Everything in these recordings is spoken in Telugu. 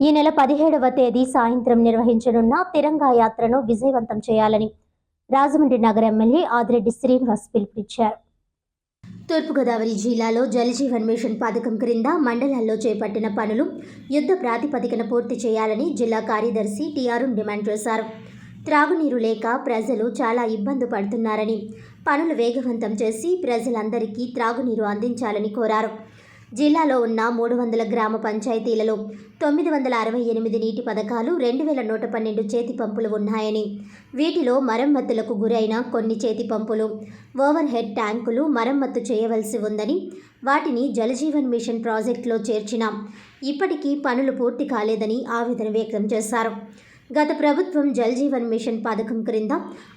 ఈ నెల పదిహేడవ తేదీ సాయంత్రం నిర్వహించనున్న తిరంగా యాత్రను విజయవంతం చేయాలని రాజమండ్రి నగర ఎమ్మెల్యే ఆదిరెడ్డి శ్రీనివాస్ పిలుపునిచ్చారు. తూర్పుగోదావరి జిల్లాలో జలజీవన్ మిషన్ పథకం క్రింద మండలాల్లో చేపట్టిన పనులు యుద్ధ ప్రాతిపదికన పూర్తి చేయాలని జిల్లా కార్యదర్శి టీఆర్ఎం డిమాండ్ చేశారు. త్రాగునీరు లేక ప్రజలు చాలా ఇబ్బంది పడుతున్నారని పనులు వేగవంతం చేసి ప్రజలందరికీ త్రాగునీరు అందించాలని కోరారు. జిల్లాలో ఉన్న మూడు వందల గ్రామ పంచాయతీలలో తొమ్మిది వందల అరవై ఎనిమిది నీటి పథకాలు రెండు వేల నూట పన్నెండు చేతి పంపులు ఉన్నాయని. వీటిలో మరమ్మతులకు గురైన కొన్ని చేతి పంపులు ఓవర్ హెడ్ ట్యాంకులు మరమ్మతు చేయవలసి ఉందని వాటిని జలజీవన్ మిషన్ ప్రాజెక్టులో చేర్చినా. ఇప్పటికీ పనులు పూర్తి కాలేదని ఆవేదన వ్యక్తం చేశారు. గత ప్రభుత్వం జల్ జీవన్ మిషన్ పథకం క్రింద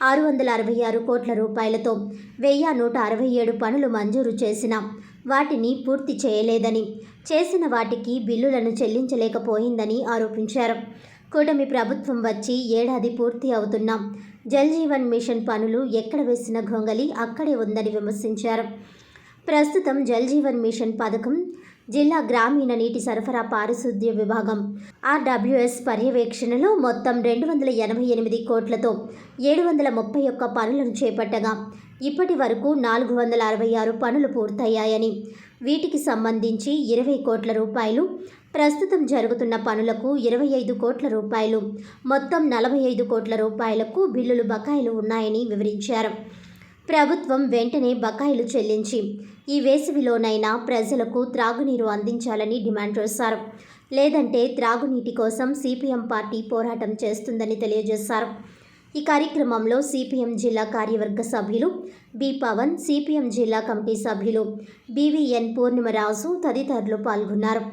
ఆరు వందల అరవై ఆరు కోట్ల రూపాయలతో వెయ్యి నూట అరవై ఏడు పనులు మంజూరు చేసిన. వాటిని పూర్తి చేయలేదని చేసిన వాటికి బిల్లులను చెల్లించలేకపోయిందని ఆరోపించారు. కూటమి ప్రభుత్వం వచ్చి ఏడాది పూర్తి అవుతున్నా జల్ జీవన్ మిషన్ పనులు ఎక్కడ వేసిన గొంగలి అక్కడే ఉందని విమర్శించారు. ప్రస్తుతం జల్ జీవన్ మిషన్ పథకం జిల్లా గ్రామీణ నీటి సరఫరా పారిశుద్ధ్య విభాగం. ఆర్డబ్ల్యూఎస్ పర్యవేక్షణలో మొత్తం రెండు వందల ఎనభై ఎనిమిది కోట్లతో ఏడు వందల ముప్పై ఒక్క పనులను చేపట్టగా ఇప్పటి వరకు నాలుగు వందల అరవై ఆరు పనులు పూర్తయ్యాయని వీటికి సంబంధించి ఇరవై కోట్ల రూపాయలు ప్రస్తుతం జరుగుతున్న పనులకు ఇరవై ఐదు కోట్ల రూపాయలు మొత్తం నలభై ఐదు కోట్ల రూపాయలకు బిల్లులు బకాయిలు ఉన్నాయని వివరించారు. ప్రభుత్వం వెంటనే బకాయిలు చెల్లించి ఈ వేసవిలోనైనా ప్రజలకు త్రాగునీరు అందించాలని డిమాండ్ చేశారు. లేదంటే త్రాగునీటి కోసం సిపిఎం పార్టీ పోరాటం చేస్తుందని తెలియజేశారు. ఈ కార్యక్రమంలో సిపిఎం జిల్లా కార్యవర్గ సభ్యులు బి పవన్ సిపిఎం జిల్లా కమిటీ సభ్యులు బివిఎన్ పూర్ణిమరాజు తదితరులు పాల్గొన్నారు.